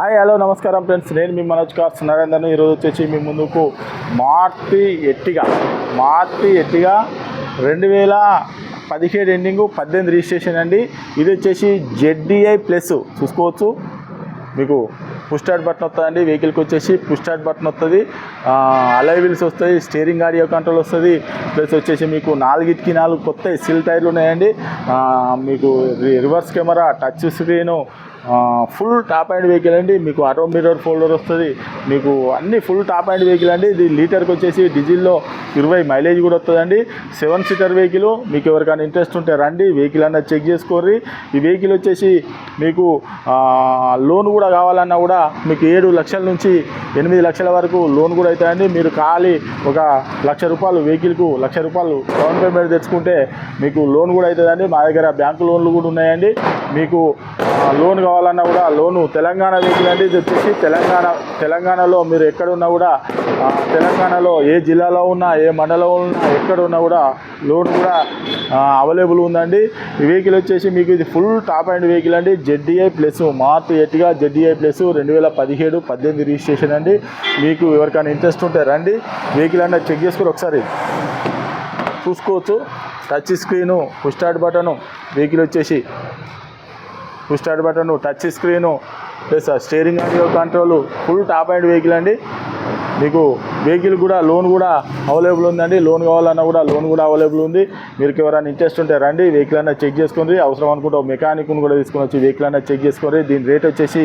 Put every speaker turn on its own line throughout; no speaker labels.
Hi hello నమస్కారం friends. నేను మీ Manoj cars నరేందర్ని ఈరోజు వచ్చేసి మీ ముందుకు మార్తి ఎట్టిగా మార్తి ఎట్టిగా రెండు వేల పదిహేడు ఎండింగ్ పద్దెనిమిది రిజిస్ట్రేషన్ అండి. ఇది వచ్చేసి జెడ్డిఐ ప్లస్. చూసుకోవచ్చు. మీకు పుష్ బటన్ వస్తుందండి. వెహికల్కి వచ్చేసి పుష్ బటన్ వస్తుంది. అలై వీల్స్ వస్తాయి స్టీరింగ్ ఆడియో కంట్రోల్ వస్తుంది. ప్లస్ వచ్చేసి మీకు నాలుగిటికి నాలుగు కొత్త సిల్ టైర్లు ఉన్నాయండి. మీకు రి- reverse camera touch screen full top and vehicle అండి. మీకు ఆటో మిర్రర్ ఫోల్డర్ వస్తుంది. మీకు అన్ని ఫుల్ టాప్ అండ్ వెహికల్ అండి. ఇది లీటర్కి వచ్చేసి డీజిల్లో ఇరవై మైలేజ్ కూడా వస్తుందండి. సెవెన్ సీటర్ వెహికల్ మీకు ఎవరికైనా ఇంట్రెస్ట్ ఉంటే రండి. వెహికల్ అన్నది చెక్ చేసుకోర్రి. ఈ వెహికల్ వచ్చేసి మీకు లోన్ కూడా కావాలన్నా కూడా మీకు ఏడు లక్షల నుంచి ఎనిమిది లక్షల వరకు లోన్ కూడా అవుతాయండి మీరు ఖాళీ ఒక లక్ష రూపాయలు వెహికల్కు లక్ష రూపాయలు డౌన్ పేమెంట్ తెచ్చుకుంటే మీకు లోన్ కూడా అవుతుందండి మా దగ్గర బ్యాంకు లోన్లు కూడా ఉన్నాయండి. మీకు లోన్ కావాలన్నా కూడా లోను తెలంగాణ వెహికల్ అండి ఇది వచ్చేసి తెలంగాణ తెలంగాణలో మీరు ఎక్కడున్నా కూడా తెలంగాణలో ఏ జిల్లాలో ఉన్నా ఏ మండలంలో ఉన్నా ఎక్కడ ఉన్నా కూడా లోన్ కూడా అవైలబుల్ ఉందండి. ఈ వెహికల్ వచ్చేసి మీకు ఇది ఫుల్ టాప్ అండ్ వెహికల్ అండి. జెడ్డీఐ ప్లస్ మార్త్ ఎట్టిగా జెడ్డీఐ ప్లస్ రెండు వేల పదిహేడు పద్దెనిమిది రిజిస్ట్రేషన్ అండి. మీకు ఎవరికైనా ఇంట్రెస్ట్ ఉంటే రండి. వెహికల్ అన్న చెక్ చేసుకుని ఒకసారి. చూసుకోవచ్చు. Touch screen push start button vehicle వచ్చేసి start button touch screen plus steering audio control full top and vehicle అండి. మీకు వెహికల్ కూడా లోన్ కూడా అవైలబుల్ ఉందండి. లోన్ కావాలన్నా కూడా లోన్ కూడా అవైలబుల్ ఉంది. మీరు ఎవరైనా ఇంట్రెస్ట్ ఉంటే రండి వెహికల్ అన్న చెక్ చేసుకోండి. అవసరం అనుకుంటే మెకానిక్ను కూడా తీసుకొని వచ్చి వెహికల్ అన్న చెక్ చేసుకోండి. దీని రేట్ వచ్చేసి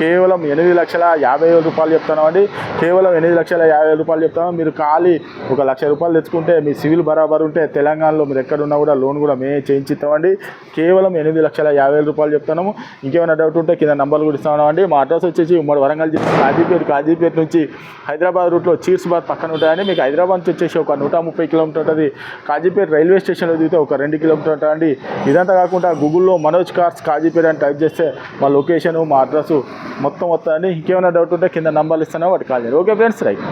కేవలం ఎనిమిది లక్షల యాభై వేల రూపాయలు చెప్తాను కేవలం ఎనిమిది లక్షల యాభై వేల రూపాయలు చెప్తాను మీరు ఖాళీ ఒక లక్ష రూపాయలు తెచ్చుకుంటే మీ సివిల్ బరాబర్ ఉంటే తెలంగాణలో మీరు ఎక్కడున్నా కూడా లోన్ కూడా మేమే చేయించిస్తామండి కేవలం ఎనిమిది లక్షల యాభై వేల రూపాయలు చెప్తాము ఇంకేమైనా డౌట్ ఉంటే కింద నంబర్లు కూడా ఇస్తాం. అండి. మా అడ్రస్ వచ్చేసి ఉమ్మడి వరంగల్ జిల్లా కాజీపేట కాజీపేట నుంచి హైదరాబాద్ రూట్లో చీర్స్బాద్ పక్కన ఉంటాయండి. మీకు హైదరాబాద్ నుంచి వచ్చేసి ఒక నూట ముప్పై కిలోమీటర్ ఉంటుంది. కాజీపేట రైల్వే స్టేషన్లో దిగితే ఒక రెండు కిలోమీటర్ ఉంటుందండి ఇదంతా కాకుండా గూగుల్లో మనోజ్ కార్స్ కాజీపేట అని టైప్ చేస్తే మా లొకేషను మా అడ్రస్ మొత్తం వస్తుందండి. ఇంకేమైనా డౌట్ ఉంటే కింద నంబర్లు ఇస్తాను వాటి కాల్ చేయండి. Okay friends right.